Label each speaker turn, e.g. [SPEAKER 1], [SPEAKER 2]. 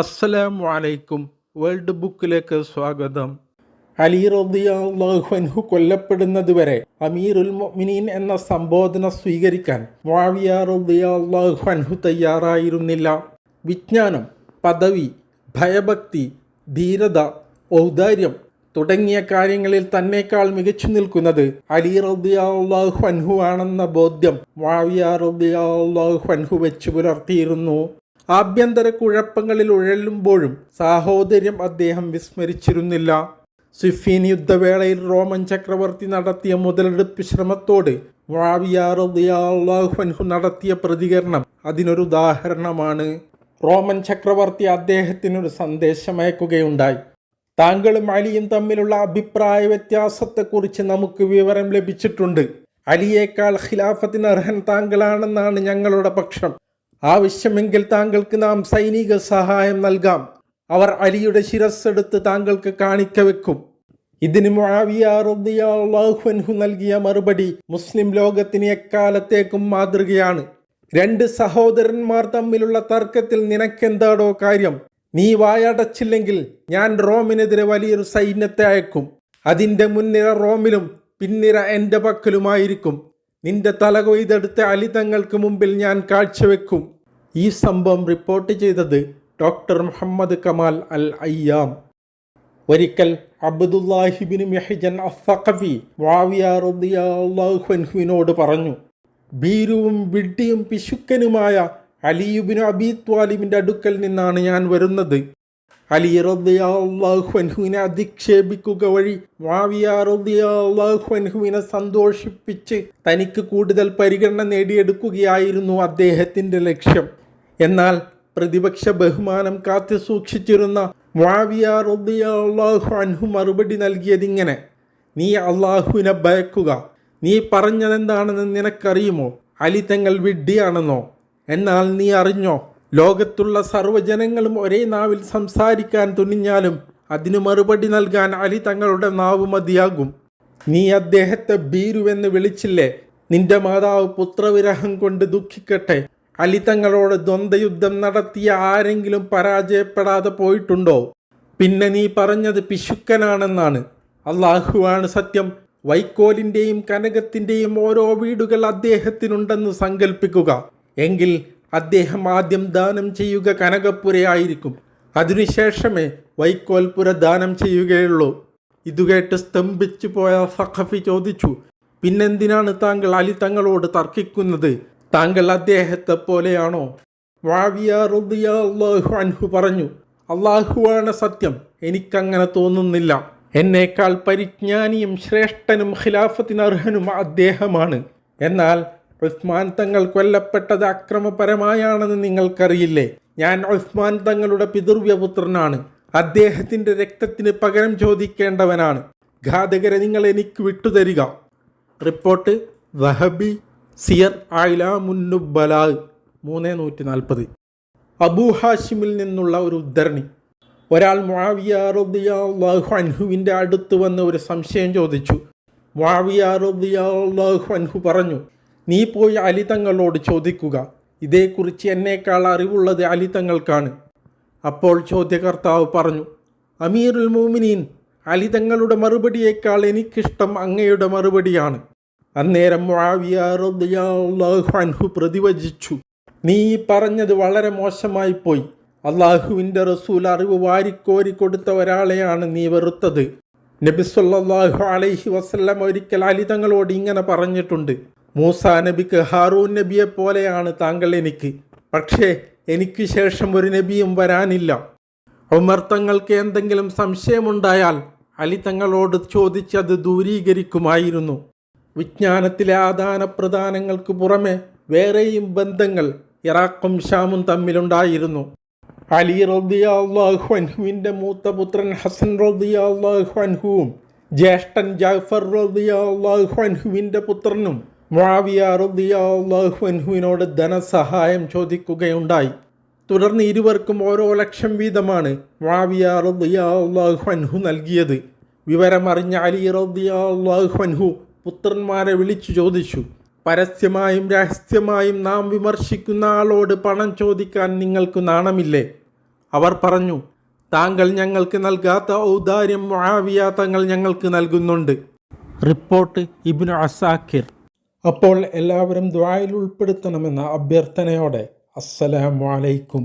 [SPEAKER 1] അസ്സലാമു അലൈക്കും വേൾഡ് ബുക്കിലേക്ക് സ്വാഗതം. അലി റളിയല്ലാഹു കൊല്ലപ്പെടുന്നത് വരെ അമീറുൽ മൊമിനീൻ എന്ന സംബോധന സ്വീകരിക്കാൻ മുആവിയ റളിയല്ലാഹു അൻഹു തയ്യാറായിരുന്നില്ല. വിജ്ഞാനം പദവി ഭയഭക്തി ധീരത ഔദാര്യം തുടങ്ങിയ കാര്യങ്ങളിൽ തന്നേക്കാൾ മികച്ചു നിൽക്കുന്നത് അലി റളിയല്ലാഹു അൻഹു ആണെന്ന ബോധ്യം മുആവിയ റളിയല്ലാഹു അൻഹു വെച്ചു പുലർത്തിയിരുന്നു. ആഭ്യന്തര കുഴപ്പങ്ങളിൽ ഉഴലുമ്പോഴും സാഹോദര്യം അദ്ദേഹം വിസ്മരിച്ചിരുന്നില്ല. സിഫീൻ യുദ്ധവേളയിൽ റോമൻ ചക്രവർത്തി നടത്തിയ മുതലെടുപ്പ് ശ്രമത്തോട് മുആവിയാഹു നടത്തിയ പ്രതികരണം അതിനൊരു ഉദാഹരണമാണ്. റോമൻ ചക്രവർത്തി അദ്ദേഹത്തിനൊരു സന്ദേശമയക്കുകയുണ്ടായി. താങ്കളും അലിയും തമ്മിലുള്ള അഭിപ്രായ വ്യത്യാസത്തെക്കുറിച്ച് നമുക്ക് വിവരം ലഭിച്ചിട്ടുണ്ട്. അലിയേക്കാൾ ഖിലാഫത്തിന് അർഹൻ താങ്കളാണെന്നാണ് ഞങ്ങളുടെ പക്ഷം. ആവശ്യമെങ്കിൽ താങ്കൾക്ക് നാം സൈനിക സഹായം നൽകാം. അവർ അലിയുടെ ശിരസ്സെടുത്ത് താങ്കൾക്ക് കാണിക്ക വെക്കും. ഇതിന് മുആവിയാഹു നൽകിയ മറുപടി മുസ്ലിം ലോകത്തിന് എക്കാലത്തേക്കും മാതൃകയാണ്. രണ്ട് സഹോദരന്മാർ തമ്മിലുള്ള തർക്കത്തിൽ നിനക്കെന്താടോ കാര്യം? നീ വായടച്ചില്ലെങ്കിൽ ഞാൻ റോമിനെതിരെ വലിയൊരു സൈന്യത്തെ അയക്കും. അതിന്റെ മുൻനിര റോമിലും പിന്നിര എന്റെ പക്കലുമായിരിക്കും. നിന്റെ തല കൊയ്തെടുത്ത അലിതങ്ങൾക്ക് മുമ്പിൽ ഞാൻ കാഴ്ചവെക്കും. ഈ സംഭവം റിപ്പോർട്ട് ചെയ്തത് doctor Muhammad Kamal Al Ayyam. ഒരിക്കൽ അബ്ദുല്ലാഹിബിൻ മെഹജൻ അഫഖഫി വാവിയാറുദ്ദിയാഹുവിനോട് പറഞ്ഞു ഭീരുവും വിഡ്ഢിയും പിശുക്കനുമായ അലിയുബിന് അബി ത്വാലിബിന്റെ അടുക്കൽ നിന്നാണ് ഞാൻ വരുന്നത്. അലി റദ്ദിയാഹുവിനെ അധിക്ഷേപിക്കുക വഴി വാവിയാറുദ്ദിയാഹുവിനെ സന്തോഷിപ്പിച്ച് തനിക്ക് കൂടുതൽ പരിഗണന നേടിയെടുക്കുകയായിരുന്നു അദ്ദേഹത്തിന്റെ ലക്ഷ്യം. എന്നാൽ പ്രതിപക്ഷ ബഹുമാനം കാത്തു സൂക്ഷിച്ചിരുന്ന മാവിയാറുദ്ദിയാഹു അൻഹു മറുപടി നൽകിയതിങ്ങനെ നീ അള്ളാഹുവിനെ ഭയക്കുക. നീ പറഞ്ഞതെന്താണെന്ന് നിനക്കറിയുമോ? അലി തങ്ങൾ വിഡ്ഢിയാണെന്നോ? എന്നാൽ നീ അറിഞ്ഞോ? ലോകത്തുള്ള സർവജനങ്ങളും ഒരേ നാവിൽ സംസാരിക്കാൻ തുനിഞ്ഞാലും അതിനു മറുപടി നൽകാൻ അലി തങ്ങളുടെ നാവ് മതിയാകും. നീ അദ്ദേഹത്തെ ബീരുവെന്ന് വിളിച്ചില്ലേ? നിന്റെ മാതാവ് പുത്രവിരഹം കൊണ്ട് ദുഃഖിക്കട്ടെ. അലി ദ്വന്ദ്യുദ്ധം നടത്തിയ ആരെങ്കിലും പരാജയപ്പെടാതെ പോയിട്ടുണ്ടോ? പിന്നെ നീ പറഞ്ഞത് പിശുക്കനാണെന്നാണ്. അള്ളാഹുവാണ് സത്യം. വൈക്കോലിന്റെയും കനകത്തിന്റെയും ഓരോ വീടുകൾ അദ്ദേഹത്തിനുണ്ടെന്ന് സങ്കല്പിക്കുക എങ്കിൽ അദ്ദേഹം ആദ്യം ദാനം ചെയ്യുക കനകപ്പുരയായിരിക്കും. അതിനുശേഷമേ വൈക്കോൽപുര ദാനം ചെയ്യുകയുള്ളൂ. ഇതുകേട്ട് സ്തംഭിച്ചു പോയ സഖഫി ചോദിച്ചു പിന്നെന്തിനാണ് താങ്കൾ അലി തങ്ങളോട് തർക്കിക്കുന്നത്? താങ്കൾ അദ്ദേഹത്തെ പോലെയാണോ വാവിയ റുദിയ അള്ളാഹു അൻഹു പറഞ്ഞു അള്ളാഹുവാണ് സത്യം എനിക്കങ്ങനെ തോന്നുന്നില്ല. എന്നേക്കാൾ പരിജ്ഞാനിയും ശ്രേഷ്ഠനും ഖിലാഫത്തിന് അർഹനും അദ്ദേഹമാണ്. എന്നാൽ ഉസ്മാൻ തങ്ങൾ കൊല്ലപ്പെട്ടത് അക്രമപരമായാണെന്ന് നിങ്ങൾക്കറിയില്ലേ? ഞാൻ ഉസ്മാൻ തങ്ങളുടെ പിതൃവ്യപുത്രനാണ്. അദ്ദേഹത്തിന്റെ രക്തത്തിന് പകരം ചോദിക്കേണ്ടവനാണ്. ഘാതകരെ നിങ്ങൾ എനിക്ക് വിട്ടുതരിക. റിപ്പോർട്ട് വഹബി സിയർ ആയില മുന്നുബലാ മൂന്ന് നൂറ്റി നാൽപ്പത് അബൂ ഹാഷിമിൽ നിന്നുള്ള ഒരു ഉദ്ധരണി. ഒരാൾ മുആവിയാറുദ്ദിയാഹു അൻഹുവിന്റെ അടുത്ത് വന്ന് ഒരു സംശയം ചോദിച്ചു. മുആവിയാറുദ്ദിയാഹു അൻഹു പറഞ്ഞു നീ പോയി അലി തങ്ങളോട് ചോദിക്കുക. ഇതേക്കുറിച്ച് എന്നേക്കാൾ അറിവുള്ളത് അലി തങ്ങൾക്കാണ് അപ്പോൾ ചോദ്യകർത്താവ് പറഞ്ഞു അമീറുൽ മോമിനീൻ അലി തങ്ങളുടെ മറുപടിയേക്കാൾ എനിക്കിഷ്ടം അങ്ങയുടെ മറുപടിയാണ്. അന്നേരം അൻഹു പ്രതിവചിച്ചു. നീ പറഞ്ഞത് വളരെ മോശമായി പോയി അള്ളാഹുവിന്റെ റസൂൽ അറിവ് വാരിക്കോരി കൊടുത്ത ഒരാളെയാണ് നീ വെറുത്തത്. നബിസ്വല്ലാഹു അലൈഹി വസല്ലം ഒരിക്കൽ അലി തങ്ങളോട് ഇങ്ങനെ പറഞ്ഞിട്ടുണ്ട്. മൂസ നബിക്ക് ഹാറൂൻ നബിയെ പോലെയാണ് താങ്കൾ എനിക്ക്. പക്ഷേ എനിക്ക് ശേഷം ഒരു നബിയും വരാനില്ല. ഉമർ തങ്ങൾക്ക് എന്തെങ്കിലും സംശയമുണ്ടായാൽ അലി തങ്ങളോട് ചോദിച്ചത് ദൂരീകരിക്കുമായിരുന്നു. വിജ്ഞാനത്തിലെ ആദാന പ്രദാനങ്ങൾക്ക് പുറമെ വേറെയും ബന്ധങ്ങൾ ഇറാഖും ഷാമും തമ്മിലുണ്ടായിരുന്നു. അലി അൻഹുവിന്റെ മൂത്ത പുത്രൻ ഹസൻ അൻഹുവും ജ്യേഷ്ഠൻ ജാഫർ റദിയാഹു പുത്രനും പുത്രനും മുആവിയാറുദ്ദിയാഹുവിനോട് ധനസഹായം ചോദിക്കുകയുണ്ടായി. തുടർന്ന് ഇരുവർക്കും ഓരോ ലക്ഷം വീതമാണ് മുആവിയാറുദ്ദിയാഹു നൽകിയത്. വിവരമറിഞ്ഞ അലി റദ്ദിയാഹു പുത്രന്മാരെ വിളിച്ചു ചോദിച്ചു പരസ്യമായും രഹസ്യമായും നാം വിമർശിക്കുന്ന ആളോട് പണം ചോദിക്കാൻ നിങ്ങൾക്ക് നാണമില്ലേ? അവർ പറഞ്ഞു താങ്കൾ ഞങ്ങൾക്ക് നൽകാത്ത ഔദാര്യം മഹാവിയ തങ്ങൾ ഞങ്ങൾക്ക് നൽകുന്നുണ്ട്. റിപ്പോർട്ട് ഇബ്നു അസാക്കിർ അപ്പോൾ എല്ലാവരും ദ്വായിൽ ഉൾപ്പെടുത്തണമെന്ന അഭ്യർത്ഥനയോടെ അസ്സലാമു അലൈക്കും.